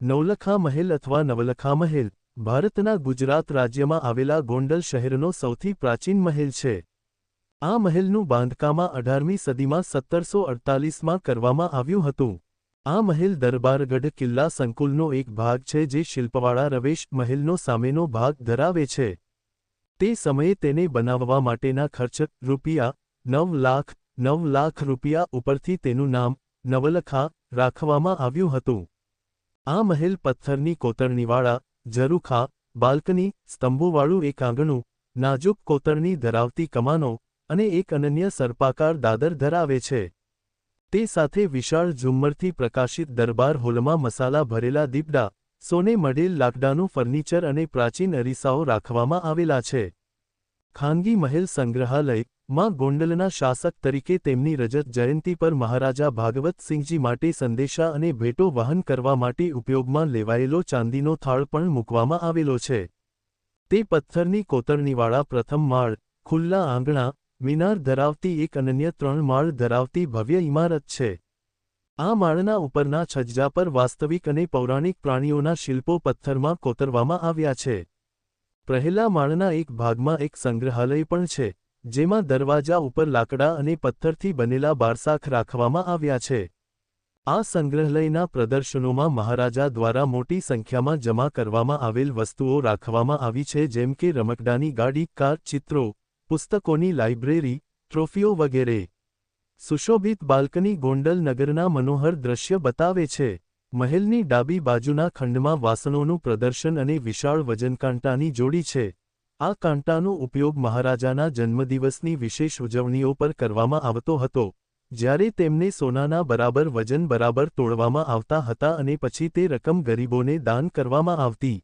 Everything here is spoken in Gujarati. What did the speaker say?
નવલખા મહેલ અથવા નવલખા મહેલ, ભારતના ગુજરાત રાજ્યમાં આવેલા ગોંડલ શહેરનો સૌથી પ્રાચીન મહેલ છે. આ મહેલનું બાંધકામા અઢારમી સદીમાં સત્તરસો અડતાલીસમાં કરવામાં આવ્યું હતું. આ મહેલ દરબારગઢ કિલ્લા સંકુલનો એક ભાગ છે જે શિલ્પવાળા રવેશ મહેલનો સામેનો ભાગ ધરાવે છે. તે સમયે તેને બનાવવા માટેના ખર્ચ રૂપિયા નવ લાખ નવ લાખ રૂપિયા ઉપરથી તેનું નામ નવલખા રાખવામાં આવ્યું હતું. આ મહેલ પથ્થરની કોતરણીવાળા, ઝરૂખા, બાલ્કની, સ્તંભોવાળું એક આંગણું, નાજુક કોતરણી ધરાવતી કમાનો અને એક અનન્ય સર્પાકાર દાદર ધરાવે છે. તે સાથે વિશાળ ઝુમ્મરથી પ્રકાશિત દરબાર હોલમાં મસાલા ભરેલા દીપડા, સોને મઢેલ લાકડાનું ફર્નિચર અને પ્રાચીન અરીસાઓ રાખવામાં આવેલા છે. ખાનગી મહેલ સંગ્રહાલય માં ગોંડલના શાસક તરીકે તેમની રજત જયંતી પર મહારાજા ભાગવતસિંહજી માટે સંદેશા અને ભેટો વહન કરવા માટે ઉપયોગમાં લેવાયેલો ચાંદીનો થાળ પણ મૂકવામાં આવેલો છે. તે પથ્થરની કોતરણીવાળા પ્રથમ માળ, ખુલ્લા આંગણા, મિનાર ધરાવતી એક અનન્ય ત્રણ માળ ધરાવતી ભવ્ય ઇમારત છે. આ માળના ઉપરના છજ્જા પર વાસ્તવિક અને પૌરાણિક પ્રાણીઓના શિલ્પો પથ્થરમાં કોતરવામાં આવ્યા છે. પહેલા માળના એક ભાગમાં એક સંગ્રહાલય પણ છે. જેમાં દરવાજા ઉપર લાકડા અને પથ્થરથી બનેલા બારસાખ રાખવામાં આવ્યા છે. આ સંગ્રહાલયના પ્રદર્શનોમાં મહારાજા દ્વારા મોટી સંખ્યામાં જમા કરવામાં આવેલ વસ્તુઓ રાખવામાં આવી છે, જેમ કે રમકડાની ગાડી, કાર, ચિત્રો, પુસ્તકોની લાઇબ્રેરી, ટ્રોફીઓ વગેરે. સુશોભિત બાલ્કની ગોંડલ નગરના મનોહર દ્રશ્ય બતાવે છે. મહેલની ડાબી બાજુના ખંડમાં વાસણોનું પ્રદર્શન અને વિશાળ વજનકાંટાની જોડી છે. આ કાંટાનો ઉપયોગ મહારાજાના જન્મદિવસની વિશેષ ઉજવણીઓ પર કરવામાં આવતો હતો, જ્યારે તેમને સોનાના બરાબર વજન બરાબર તોડવામાં આવતા હતા અને પછી તે રકમ ગરીબોને દાન કરવામાં આવતી.